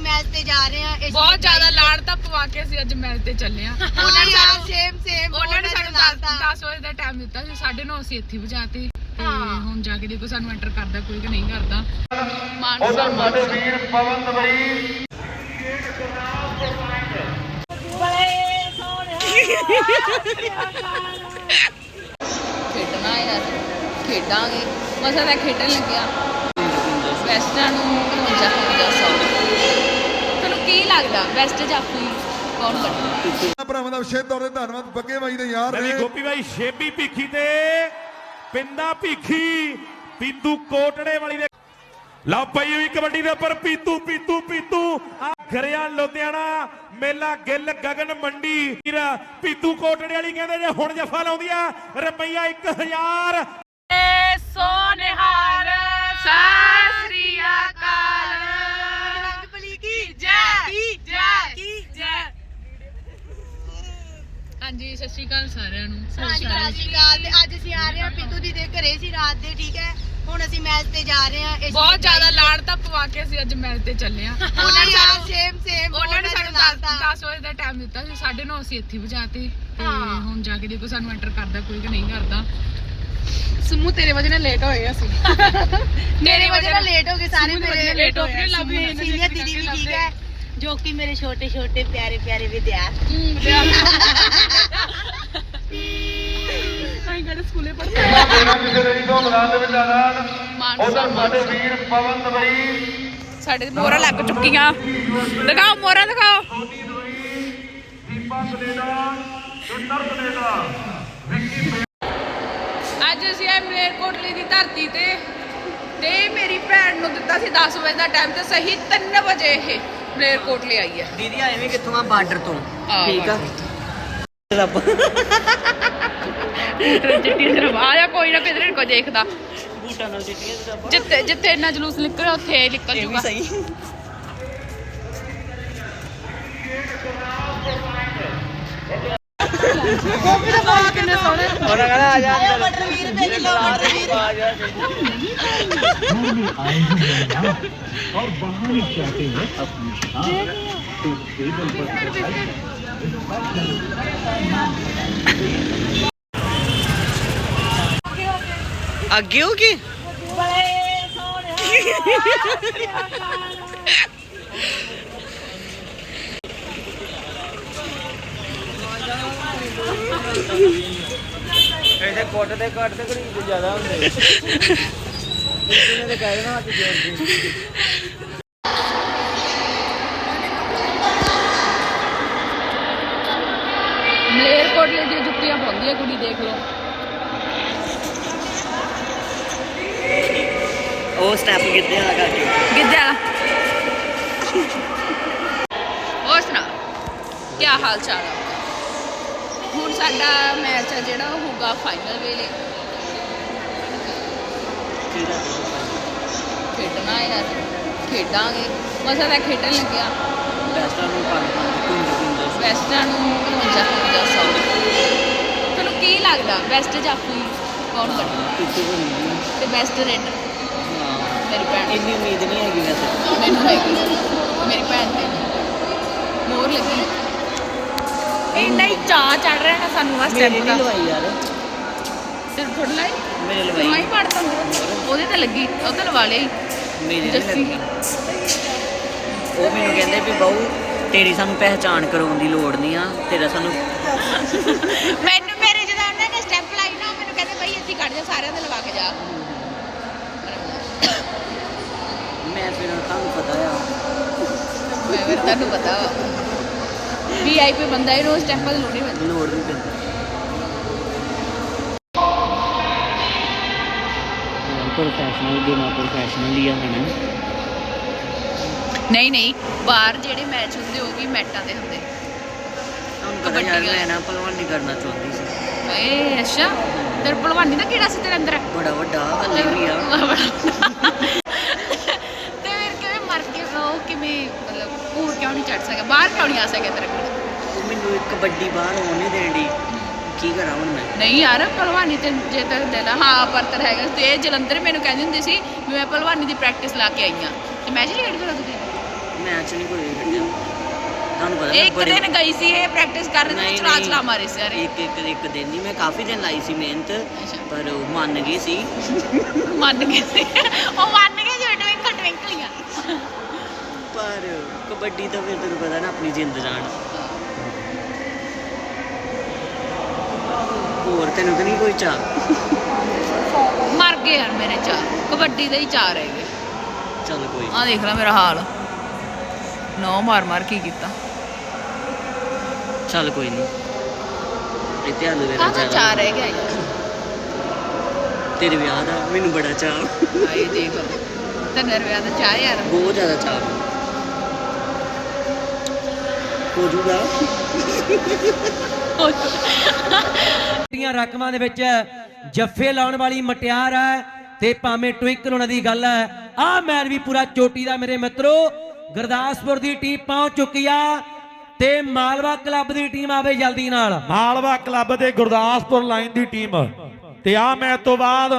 ਅਸੀਂ ਮੈਚ ਤੇ ਜਾ ਰਹੇ ਹਾਂ ਇਸ ਬਹੁਤ ਜ਼ਿਆਦਾ ਲਾੜ ਤਾਂ ਪਵਾ ਕੇ ਅਸੀਂ ਅੱਜ ਮੈਚ ਤੇ ਚੱਲੇ ਆ ਉਹਨਾਂ ਨੇ ਸਾਨੂੰ ਸੇਮ ਸੇਮ ਉਹਨਾਂ ਨੇ ਸਾਨੂੰ 10 ਵਜੇ ਦਾ ਟਾਈਮ ਦਿੱਤਾ ਸੀ 9:30 ਅਸੀਂ ਇੱਥੇ ਵਜਾਤੇ ਤੇ ਹੁਣ ਜਾ ਕੇ ਦੇਖੋ ਸਾਨੂੰ ਐਂਟਰ ਕਰਦਾ ਕੋਈ ਕਿ ਨਹੀਂ ਕਰਦਾ। ਮਾਨਸਾ ਉਧਰ ਸਾਡੇ ਮਾਨਸਾ ਵੀਰ ਪਵਨ ਦਵਈ ਖੇਡਣਾ ਯਾਰ ਖੇਡਾਂਗੇ। ਮਸਾ ਤਾਂ ਖੇਡਣ ਲੱਗਿਆ। ਵੈਸਟਾਂ ਨੂੰ 55 55 ਸੌ ਤੁਹਾਨੂੰ ਕੀ ਲੱਗਦਾ ਵੈਸਟ ਜਾਫੀ ਕੌਣ ਬਣੇਗਾ ਭਰਾਵਾਂ ਦਾ ਵਿਸ਼ੇਸ਼ ਤੌਰ ਤੇ ਧੰਨਵਾਦ ਬੱਗੇ ਬਾਈ ਦੇ ਯਾਰ ਰਵੀ ਨੇ। ਗੋਪੀ ਬਾਈ ਸ਼ੇਬੀ ਭੀਖੀ ਤੇ ਪਿੰਦਾ ਭੀਖੀ ਪੀਤੂ ਕੋਟੜੇ ਵਾਲੀ ਦੇ ਲਓ ਪਈ ਹੋਈ ਕਬੱਡੀ ਦੇ ਉੱਪਰ ਪੀਤੂ ਪੀਤੂ ਪੀਤੂ। ਆ ਗਰਿਆ ਲੁਧਿਆਣਾ ਮੇਲਾ ਗਿੱਲ ਗਗਨ ਮੰਡੀ। ਵੀਰ ਪੀਤੂ ਕੋਟੜੇ ਵਾਲੀ ਕਹਿੰਦੇ ਜੇ ਹੁਣ ਜਫਾ ਲਾਉਂਦੀ ਆ ਰੁਪਈਆ 1000 ਸੋਨਿਹਾਰ ਸਤਿ ਸ਼੍ਰੀ ਅਕਾਲ ਸਾਰਿਆਂ ਨੂੰ। ਸਤਿ ਸ਼੍ਰੀ ਅਕਾਲ। ਤੇ ਅੱਜ ਅਸੀਂ ਆ ਰਹੇ ਹਾਂ ਪੀਤੂ ਦੀ ਦੇ ਘਰੇ ਸੀ ਰਾਤ ਦੇ ਠੀਕ ਹੈ? ਹੁਣ ਅਸੀਂ ਮੈਚ ਤੇ ਜਾ ਰਹੇ ਹਾਂ। ਇਸ ਬਹੁਤ ਜ਼ਿਆਦਾ ਲਾੜ ਤਾਂ ਪਵਾ ਕੇ ਅਸੀਂ ਅੱਜ ਮੈਚ ਤੇ ਚੱਲੇ ਆ ਉਹਨਾਂ ਨੇ ਸਾਨੂੰ ਸੇਮ ਸੇਮ ਉਹਨਾਂ ਨੇ ਸਾਨੂੰ 10 ਵਜੇ ਦਾ ਟਾਈਮ ਦਿੱਤਾ ਸੀ। 9:30 ਅਸੀਂ ਇੱਥੇ ਵਜਾਤੇ। ਤੇ। ਹੁਣ ਜਾ ਕੇ ਦੇਖੋ ਸਾਨੂੰ ਐਂਟਰ ਕਰਦਾ ਕੋਈ ਕਿ ਨਹੀਂ ਕਰਦਾ। ਸਮੂਹ ਤੇਰੇ ਵਜ੍ਹਾ ਨਾਲ ਲੇਟ ਹੋਏ ਅਸੀਂ। ਮੇਰੇ ਵਜ੍ਹਾ ਨਾਲ ਲੇਟ ਹੋ ਗਏ ਸਾਰੇ ਮੇਰੇ late ਹੋ ਗਏ, ਲੱਭ ਸਮੂਹ ਨੂੰ ਸੀਨੀਅਰ ਦੀਦੀ ਵੀ ਠੀਕ ਹੈ ਜੋ ਕਿ ਮੇਰੇ ਛੋਟੇ ਛੋਟੇ ਪਿਆਰੇ ਪਿਆਰੇ ਵਿਦਿਆਰਥੀ ਅਸੀਂ ਕਿਹੜੇ ਸਕੂਲੇ ਪੜ੍ਹਦੇ ਦੇ ਤੋਂ ਮੈਦਾਨ ਦੇ ਵਿੱਚ ਆਜ਼ਾਦ ਉਧਰ ਸਾਡੇ ਵੀਰ ਪਵਨ ਦਵਈ ਸਾਡੇ ਮੋਹਰਾਂ ਲੱਗ ਚੁੱਕੀਆਂ। ਦਿਖਾਓ ਮੋਹਰਾਂ ਦਿਖਾਓ। Deepa Canada Sundar Canada. Vicky ਅੱਜ ਅਸੀਂ ਆਏ ਮਲੇਰਕੋਟਲੀ ਦੀ ਧਰਤੀ ਤੇ ਤੇ ਮੇਰੀ ਭੈਣ ਨੂੰ ਦਿੱਤਾ ਸੀ 10 ਵਜੇ ਦਾ ਟਾਈਮ ਤੇ ਸਹੀ 3 ਵਜੇ ਇਹ ਮਲੇਰਕੋਟਲੀ ਆਈ ਹੈ। ਦੀਦੀ ਆਏ ਵੀ ਕਿੱਥੋਂ ਆ? ਬਾਰਡਰ ਤੋਂ। ਠੀਕ ਆ? ਰੱਬ ਚਿੱਟੀ ਸਿਰਫ ਆਇਆ ਕੋਈ ਨਾ ਕਿਧਰੇ ਕੋਈ ਦੇਖਦਾ। ਬੂਟਾਂ ਨਾਲ ਚਿੱਟੀਆਂ ਰੱਬ ਜਿੱਥੇ ਜਿੱਥੇ ਇੰਨਾ ਜਲੂਸ ਨਿਕਲਿਆ ਉੱਥੇ ਇਹ ਨਿਕਲ ਜੂਗਾ। ਸਹੀ। ਕਿੰਨੇ ਸੋਹਣੇ ਉਹਨਾਂ ਕਹਿੰਦਾ ਆ ਜਾ ਅੰਦਰ। ਮਟਰ ਵੀਰ ਦੇ ਕਿਲੋ ਮਟਰ ਵੀਰ। ਆ ਜਾ। ਅੱਗੇ ਹੋ ਕੀ? ਇਹਦੇ ਕੋਟ ਦੇ ਕੱਟ ਤੇ ਘੜੀ ਜ਼ਿਆਦਾ ਹੁੰਦੇ। ਇਹਨੇ ਕਹਿ ਦੇਣਾ ਅੱਜ ਜੋਰ ਦੀ ਮਲੇਰਕੋਟਲੀ ਦੀਆਂ ਜੁੱਤੀਆਂ ਪਾਉਂਦੀ ਹੈ ਕੁੜੀ ਦੇਖ ਲਓ ਉਹ ਸਟੈਪ ਕਿੱਥੇ ਆ ਕਰਕੇ। ਗਿੱਧੇ ਵਾਲਾ। ਹੋਰ ਸੁਣਾ ਕੀ ਹਾਲ ਚਾਲ ਹੈ ਹੁਣ ਸਾਡਾ ਮੈਚ ਹੈ ਜਿਹੜਾ ਉਹ ਹੋਊਗਾ ਫਾਈਨਲ ਵੇਲੇ। ਖੇਡਣਾ ਯਾਰ ਖੇਡਾਂਗੇ। ਮਸਾ ਤਾਂ ਖੇਡਣ ਲੱਗਿਆ। ਬੈਸਟਾਂ ਨੂੰ ਪੰਜ ਪੰਜ ਕੁੰਜ ਕੁੰਜ ਵੈਸਟਾਂ ਨੂੰ 55 55 ਸੌ। ਤੁਹਾਨੂੰ ਕੀ ਲੱਗਦਾ ਵੈਸਟ ਜਾਫੀ ਕੌਣ ਬਣੇਗਾ? ਤੇ ਬੈਸਟ ਰੇਡਰ ਮੇਰੀ ਭੈਣ ਇੰਨੀ ਉਮੀਦ ਨਹੀਂ ਹੈਗੀ ਵੈਸੇ। ਮੈਨੂੰ ਹੈਗੀ। ਮੇਰੀ ਭੈਣ ਤੇ ਮੋਰ ਲੱਗੀ। ਇੰਨਾ ਹੀ ਚਾਹ ਚੜ ਰਿਹਾ ਨਾ ਸਾਨੂੰ ਆ ਮੇਰੇ ਸਟੈਪ ਨਹੀਂ ਦਾ। ਲਵਾਈ ਯਾਰ। ਸਿਰ ਥੋੜਾ ਲਾਈ? ਮੇਰੇ ਲਵਾਈ। ਲਵਾਈ ਪੜਦਾ ਉਹਦੇ ਤੇ ਲੱਗੀ ਉਹ ਤਾਂ ਲਵਾ ਲਈ। ਮੇਰੇ ਨਹੀਂ ਜੱਸੀ। ਲੱਗੀ। ਉਹ ਮੈਨੂੰ ਕਹਿੰਦੇ ਵੀ ਬਾਊ ਤੇਰੀ ਸਾਨੂੰ ਪਹਿਚਾਣ ਕਰਾਉਣ ਦੀ ਲੋੜ ਨਹੀਂ ਆ। ਤੇਰਾ ਸਾਨੂੰ ਮੈਨੂੰ ਮੇਰੇ ਜਦੋਂ ਉਹਨਾਂ ਨੇ ਸਟੈਪ ਲਾਈ ਨਾ ਉਹ ਮੈਨੂੰ ਕਹਿੰਦੇ ਬਈ ਇੱਥੇ ਕੱਢ ਜਾ ਸਾਰਿਆਂ ਦੇ ਲਵਾ ਕੇ ਜਾ। ਮੈਂ ਫਿਰ ਤੁਹਾਨੂੰ ਪਤਾ ਆ। ਮੈਂ ਫਿਰ ਤੁਹਾਨੂੰ ਪਤਾ ਵਾ। ਵੀਆਈਪੀ ਬੰਦਾ ਇਹਨੂੰ ਸਟੈਪਾਂ ਦੀ ਲੋੜ ਨਹੀਂ ਪੈਂਦੀ ਲੋੜ ਨਹੀਂ ਪੈਂਦੀ। ਪ੍ਰੋਫੈਸ਼ਨਲ ਗੇਮਾਂ ਪ੍ਰੋਫੈਸ਼ਨਲ ਹੀ ਆ ਹਨਾ ਨਹੀਂ ਨਹੀਂ ਬਾਹਰ ਜਿਹੜੇ ਮੈਚ ਹੁੰਦੇ ਉਹ ਵੀ ਮੈਟਾਂ ਦੇ ਹੁੰਦੇ। ਤੁਹਾਨੂੰ ਪਤਾ ਯਾਰ ਮੈਂ ਨਾ ਭਲਵਾਨੀ ਕਰਨਾ ਚਾਹੁੰਦੀ ਸੀ। ਏ ਅੱਛਾ। ਤੇਰੇ ਭਲਵਾਨੀ ਦਾ ਕਿਹੜਾ ਸੀ ਤੇਰੇ ਅੰਦਰ? ਬੜਾ ਵੱਡਾ ਹੱਲੇ ਵੀ ਆ ਤੇ ਫਿਰ ਕਿਵੇਂ ਮਰ ਕੇ ਉਹ ਕਿਵੇਂ ਮਤਲਬ ਚੜ ਸਕਿਆ ਬਾਹਰ ਕਿਉਂ ਨਹੀਂ ਆ ਸਕਿਆ ਤੇਰੇ ਕੋਲ? ਉਹ ਮੈਨੂੰ ਇੱਕ ਕਬੱਡੀ ਬਾਹਰ ਨਹੀਂ ਦੇਣ ਦੀ ਕੀ ਕਰਾਂ ਹੁਣ ਮੈਂ? ਨਹੀਂ ਯਾਰ ਭਲਵਾਨੀ ਤੇ ਜੇ ਤੱਕ ਦੇ ਲਾ ਹਾਂ ਪਰਤਰ ਹੈਗਾ ਤੇ ਇਹ ਜਲੰਧਰ ਮੈਨੂੰ ਕਹਿੰਦੀ ਹੁੰਦੀ ਸੀ ਵੀ ਮੈਂ ਭਲਵਾਨੀ ਦੀ ਪ੍ਰੈਕਟਿਸ ਲਾ ਕੇ ਆਈ ਆ ਤੇ ਮੈਚ ਨਹੀਂ ਖੇਡ ਫਿਰ ਤੁਸੀਂ ਮੈਚ ਨਹੀਂ ਕੋਈ ਤੁਹਾਨੂੰ ਪਤਾ ਇੱਕ ਬੜੇ- ਦਿਨ ਗਈ ਸੀ ਇਹ ਪ੍ਰੈਕਟਿਸ ਕਰਨ ਨਹੀਂ, ਚਲਾ ਨਹੀਂ। ਚਲਾ ਮਾਰੇ ਸਾਰੇ ਇੱਕ ਇੱਕ ਇੱਕ ਦਿਨ ਨਹੀਂ ਮੈਂ ਕਾਫੀ ਦਿਨ ਲਾਈ ਸੀ ਮਿਹਨਤ ਅੱਛਾ। ਪਰ ਉਹ ਮੰਨ ਗਈ ਸੀ। ਮੰਨ ਗਏ ਸੀ। ਉਹ ਮੰਨ ਗਏ ਜਿਵੇਂ ਟਵਿੰਕਲ ਟਵਿੰਕਲੀਆਂ ਪਰ ਕਬੱਡੀ ਤਾਂ ਫਿਰ ਤੈਨੂੰ ਪਤਾ ਨਾ ਆਪਣੀ ਜਿੰਦ ਜਾਨ ਹੋਰ ਤੈਨੂੰ ਤਾਂ ਨਹੀਂ ਕੋਈ ਚਾਹ ਮਰ ਗਏ ਯਾਰ ਮੇਰੇ ਚਾਰ ਕਬੱਡੀ ਦੇ ਹੀ ਚਾਰ ਹੈਗੇ ਚੱਲ ਕੋਈ ਨੀ। ਆ ਦੇਖ ਲੈ ਮੇਰਾ ਹਾਲ। ਨੌ ਮਾਰ ਮਾਰ ਕੀ ਕੀਤਾ? ਚੱਲ ਕੋਈ ਨਹੀਂ ਇਹ ਧਿਆਨ ਮੇਰਾ ਕਾਹਦਾ ਚਾਰ ਰਹਿ ਗਿਆ ਤੇਰੇ ਵਿਆਹ ਦਾ ਮੈਨੂੰ ਬੜਾ ਚਾਹ ਆਏ ਦੇਖ ਤੇ ਨਰਵਿਆ ਦਾ ਚਾਹ ਯਾਰ। ਬਹੁਤ ਜ਼ਿਆਦਾ ਚਾਹ ਹੋ ਜੂਗਾ ਦੀਆਂ ਰਕਮਾਂ ਦੇ ਵਿੱਚ ਜੱਫੇ ਲਾਉਣ ਵਾਲੀ ਮਟਿਆਰ ਹੈ ਤੇ ਭਾਵੇਂ ਟਵਿੰਕਲ ਉਹਨਾਂ ਦੀ ਗੱਲ ਹੈ। ਆਹ ਮੈਚ ਵੀ ਪੂਰਾ ਚੋਟੀ ਦਾ ਮੇਰੇ ਮਿੱਤਰੋ ਗੁਰਦਾਸਪੁਰ ਦੀ ਟੀਮ ਪਹੁੰਚ ਚੁੱਕੀ ਆ ਤੇ ਮਾਲਵਾ ਕਲੱਬ ਦੀ ਟੀਮ ਆਵੇ ਜਲਦੀ ਨਾਲ। ਮਾਲਵਾ ਕਲੱਬ ਦੇ ਗੁਰਦਾਸਪੁਰ ਲਾਈਨ ਦੀ ਟੀਮ। ਤੇ ਆ ਮੈਚ ਤੋਂ ਬਾਅਦ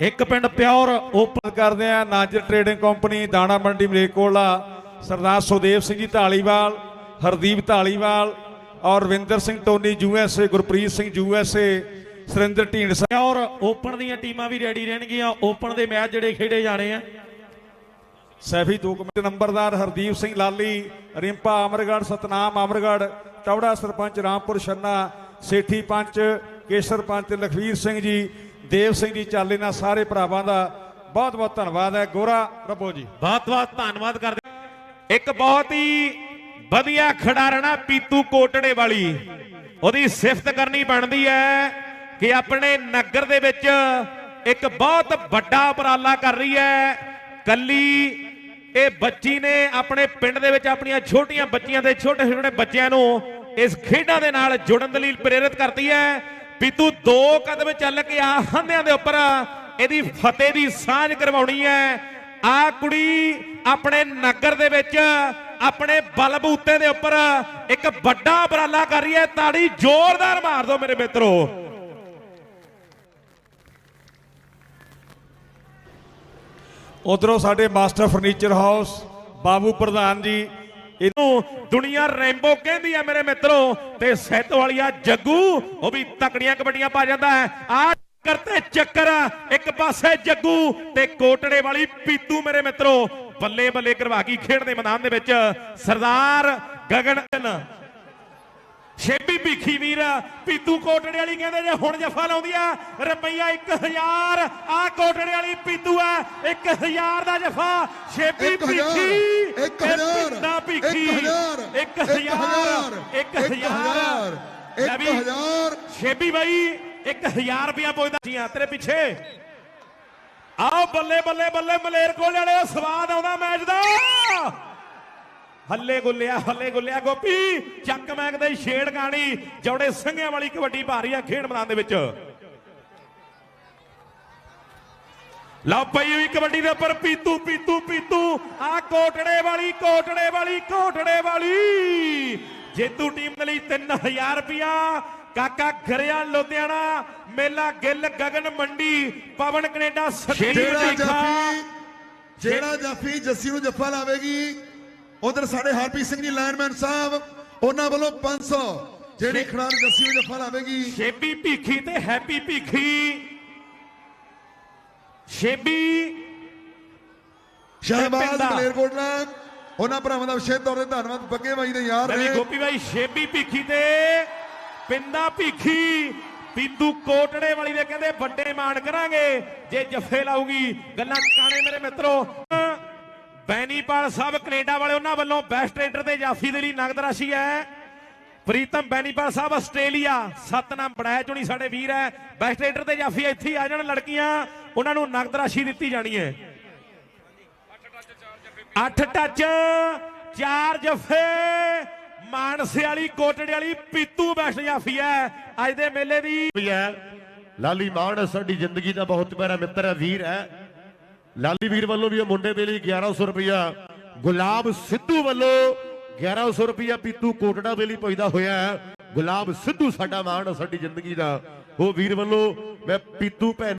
ਇੱਕ ਪਿੰਡ ਪਿਓਰ ਓਪਨ ਕਰਦੇ ਆ ਨਾਜਰ ਟਰੇਡਿੰਗ ਕੰਪਨੀ ਦਾਣਾ ਮੰਡੀ ਮਲੇਕੋਲਾ ਸਰਦਾਰ ਸੁਦੇਵ ਸਿੰਘ ਜੀ ਢਾਲੀਵਾਲ ਹਰਦੀਪ ਢਾਲੀਵਾਲ ਔਰ Ravinder Singh Tony USA Gurpreet Singh USA Surinder Dhindsa ਔਰ ਓਪਨ ਦੀਆਂ ਟੀਮਾਂ ਵੀ ਰੈਡੀ ਰਹਿਣਗੀਆਂ। ਓਪਨ ਦੇ ਮੈਚ ਜਿਹੜੇ ਖੇਡੇ ਜਾਣੇ ਆ। ਸੈਫੀ ਦੋ ਕਮੇਟੀ ਨੰਬਰਦਾਰ ਹਰਦੀਪ ਸਿੰਘ ਲਾਲੀ ਰਿੰਪਾ ਅਮਰਗੜ ਸਤਨਾਮ ਅਮਰਗੜ ਚੌੜਾ ਸਰਪੰਚ ਰਾਮਪੁਰ ਛੰਨਾ ਸੇਠੀ ਪੰਚ ਕੇਸਰ ਪੰਚ ਲਖਵੀਰ ਸਿੰਘ ਜੀ ਦੇਵ ਸਿੰਘ ਜੀ ਚਾਲੇ ਨਾਲ ਸਾਰੇ ਭਰਾਵਾਂ ਦਾ ਬਹੁਤ ਬਹੁਤ ਧੰਨਵਾਦ ਹੈ। ਗੋਰਾ ਰੱਬੋ ਜੀ। ਬਹੁਤ ਬਹੁਤ ਧੰਨਵਾਦ ਕਰਦੇ ਇੱਕ ਬਹੁਤ ਹੀ ਵਧੀਆ ਖਿਡਾਰਣਾ ਪੀਤੂ ਕੋਟੜੇ ਵਾਲੀ। ਉਹਦੀ ਸਿਫਤ ਕਰਨੀ ਬਣਦੀ ਹੈ ਕਿ ਆਪਣੇ ਨਗਰ ਦੇ ਵਿੱਚ ਇੱਕ ਬਹੁਤ ਵੱਡਾ ਉਪਰਾਲਾ ਕਰ ਰਹੀ ਹੈ। ਕੱਲੀ ਇਹ ਬੱਚੀ ਨੇ ਆਪਣੇ ਪਿੰਡ ਦੇ ਵਿੱਚ ਆਪਣੀਆਂ ਛੋਟੀਆਂ ਬੱਚੀਆਂ ਦੇ ਛੋਟੇ ਛੋਟੇ ਬੱਚਿਆਂ ਨੂੰ ਇਸ ਖੇਡਾਂ ਦੇ ਨਾਲ ਜੁੜਨ ਦੇ ਲਈ ਪ੍ਰੇਰਿਤ ਕਰਦੀ ਹੈ। ਪੀਤੂ ਦੋ ਕਦਮ ਚੱਲ ਕੇ ਆ ਹੰਨਿਆਂ ਦੇ ਉੱਪਰ ਇਹਦੀ ਫਤਿਹ ਦੀ ਸਾਂਝ ਕਰਵਾਉਣੀ ਹੈ। ਆ ਕੁੜੀ ਆਪਣੇ ਨਗਰ ਦੇ ਵਿੱਚ ਆਪਣੇ ਬਲਬੂਤੇ ਦੇ ਉੱਪਰ ਇੱਕ ਵੱਡਾ ਉਪਰਾਲਾ ਕਰ ਰਹੀ ਹੈ। ਤਾੜੀ ਜ਼ੋਰਦਾਰ ਮਾਰ ਦਿਓ ਮੇਰੇ ਮਿੱਤਰੋ। ਉਧਰੋਂ ਸਾਡੇ ਮਾਸਟਰ ਫਰਨੀਚਰ ਹਾਊਸ ਬਾਬੂ ਪ੍ਰਧਾਨ ਜੀ ਇਹਨੂੰ ਦੁਨੀਆ ਰੈਂਬੋ ਕਹਿੰਦੀ ਆ ਮੇਰੇ ਮਿੱਤਰੋ ਤੇ ਸਹਿਤ ਵਾਲੀਆ ਜੱਗੂ ਉਹ ਵੀ ਤਕੜੀਆਂ ਕਬੱਡੀਆਂ ਪਾ ਜਾਂਦਾ ਹੈ। ਆ ਕਰਤੇ ਚੱਕਰ ਇੱਕ ਪਾਸੇ ਜੱਗੂ ਤੇ ਕੋਟੜੇ ਵਾਲੀ ਪੀਤੂ ਮੇਰੇ ਮਿੱਤਰੋ। ਬੱਲੇ ਬੱਲੇ ਕਰਵਾ ਗਈ ਖੇਡ ਦੇ ਮੈਦਾਨ ਦੇ ਵਿੱਚ ਸਰਦਾਰ ਗਗਨ ਸ਼ੇਬੀ ਭੀਖੀ ਵੀਰ ਪੀਤੂ ਕੋਟੜੇ ਵਾਲੀ ਕਹਿੰਦੇ ਜੇ ਹੁਣ ਜਫਾ ਲਾਉਂਦੀ ਆ ਰੁਪਈਆ 1000 ਆ ਕੋਟੜੇ ਵਾਲੀ ਪੀਤੂ ਆ 1000 ਦਾ ਜਫਾ। ਸ਼ੇਬੀ ਭੀਖੀ ਇੱਕ ਹਜ਼ਾਰ, ਪਿੰਡਾ ਭੀਖੀ। ਇੱਕ ਹਜ਼ਾਰ, 1000 ਇੱਕ ਹਜ਼ਾਰ, 1000 ਇੱਕ ਹਜ਼ਾਰ, ਇੱਕ ਹਜ਼ਾਰ। ਸ਼ੇਬੀ ਬਾਈ 1000 ਰੁਪਿਆ ਸੀ ਆ ਤੇਰੇ ਪਿੱਛੇ। ਬੱਲੇ ਬੱਲੇ ਬੱਲੇ ਮਲੇਰ ਵਾਲੇ ਸਵਾਦ ਆਉਂਦਾ ਮੈਚ ਦਾ। ਹੱਲੇ ਗੁੱਲਿਆ ਹੱਲੇ ਗੁੱਲਿਆ ਗੋਪੀ, ਚੱਕ ਮੈਂਗਦੇ ਛੇੜ ਗਾਣੀ, ਜੋੜੇ ਸਿੰਘਿਆਂ ਵਾਲੀ ਕਬੱਡੀ ਭਾਰੀ ਆ ਖੇਡ ਮੈਦਾਨ ਦੇ ਵਿੱਚ। ਲਓ ਪਈ ਹੋਈ ਕਬੱਡੀ ਦੇ ਉੱਪਰ ਪੀਤੂ ਪੀਤੂ ਪੀਤੂ, ਆ ਕੋਟੜੇ ਵਾਲੀ ਕੋਟੜੇ ਵਾਲੀ ਕੋਟੜੇ ਵਾਲੀ। ਜੇਤੂ ਟੀਮ ਦੇ ਲਈ 3000 ਰੁਪਿਆ ਕਾਕਾ ਘਰਿਆ ਲੁਧਿਆਣਾ ਮੇਲਾ ਗਿੱਲ ਗਗਨ ਮੰਡੀ ਪਵਨ ਕੈਨੇਡਾ ਸਦੀਪ ਜਿਹੜਾ ਢੀਖਾ ਜੱਫੀ ਜਿਹੜਾ ਜੱਫੀ ਜੱਸੀ ਨੂੰ ਜੱਫਾ ਲਾਵੇਗੀ ਉਧਰ ਸਾਡੇ ਹਰਪ੍ਰੀਤ ਸਿੰਘ ਜੀ ਲਾਈਨਮੈਨ ਸਾਹਿਬ ਉਹਨਾਂ ਵੱਲੋਂ 500 ਜਿਹੜੀ ਖਿਡਾਰੀ ਜੱਸੀ ਨੂੰ ਜੱਫਾ ਲਾਵੇਗੀ। ਸ਼ੇਬੀ ਭੀਖੀ ਤੇ ਹੈਪੀ ਭੀਖੀ। ਸ਼ੇਬੀ ਸ਼ਹਿਬਾਜ਼ ਪਿੰਡਾ। ਮਲੇਰਕੋਟਲਾ ਉਹਨਾਂ ਭਰਾਵਾਂ ਦਾ ਵਿਸ਼ੇਸ਼ ਤੌਰ ਤੇ ਧੰਨਵਾਦ ਬੱਗੇ ਬਾਈ ਦੇ ਯਾਰ ਰਵੀ ਨੇ ਗੋਪੀ ਬਾਈ ਸ਼ੇਬੀ ਭੀਖੀ ਤੇ ਪਿੰਦਾ ਭੀਖੀ ਪੀਤੂ ਕੋਟੜੇ ਵਾਲੀ ਦੇ ਕਹਿੰਦੇ ਵੱਡੇ ਮਾਣ ਕਰਾਂਗੇ, ਜੇ ਜੱਫੇ ਲਾਊਗੀ, ਗੱਲਾਂ ਕਾਣੇ ਮੇਰੇ ਮਿੱਤਰੋ। ਬੈਨੀਪਾਲ ਸਾਹਿਬ ਕੈਨੇਡਾ ਵਾਲੇ ਉਹਨਾਂ ਵੱਲੋਂ ਬੈਸਟ ਰੇਡਰ ਤੇ ਜਾਫੀ ਦੇ ਲਈ ਨਗਦ ਰਾਸ਼ੀ ਹੈ। ਪ੍ਰੀਤਮ ਬੈਨੀਪਾਲ ਸਾਹਿਬ ਆਸਟ੍ਰੇਲੀਆ ਸਤਨਾਮ ਬੜਾਇ ਚੁਣੀ ਸਾਡੇ ਵੀਰ ਹੈ। ਬੈਸਟ ਰੇਡਰ ਤੇ ਜਾਫੀ ਇੱਥੇ ਆ ਜਾਣ ਲੜਕੀਆਂ, ਉਹਨਾਂ ਨੂੰ ਨਗਦ ਰਾਸ਼ੀ ਦਿੱਤੀ ਜਾਣੀ ਹੈ। 8 ਟੱਚ, ਚਾਰ ਜੱਫੇ। ਮਾਨਸੇ ਵਾਲੀ, ਕੋਟੜੇ ਵਾਲੀ ਪੀਤੂ ਬੈਸਟ ਜਾਫੀ ਹੈ। ਅੱਜ ਦੇ ਮੇਲੇ ਦੀ ਵੀ ਹੈ। ਲਾਲੀ ਮਾਨ ਸਾਡੀ ਜ਼ਿੰਦਗੀ ਦਾ ਬਹੁਤ ਪਿਆਰਾ ਮਿੱਤਰ ਹੈ, ਵੀਰ ਹੈ। ਲਾਲੀ ਵੀਰ ਵੱਲੋਂ ਵੀ ਇਹ ਮੁੰਡੇ ਦੇ ਲਈ 1100 ਰੁਪਇਆ ਗੁਲਾਬ ਸਿੱਧੂ ਵੱਲੋਂ 1100 ਰੁਪਇਆ ਪੀਤੂ ਕੋਟੜਾ ਦੇ ਲਈ ਪੈਦਾ ਹੋਇਆ ਹੈ। ਗੁਲਾਬ ਸਿੱਧੂ ਸਾਡਾ ਮਾਣ ਸਾਡੀ ਜ਼ਿੰਦਗੀ ਦਾ। ਉਹ ਵੀਰ ਵੱਲੋਂ ਮੈਂ ਪੀਤੂ ਭੈਣ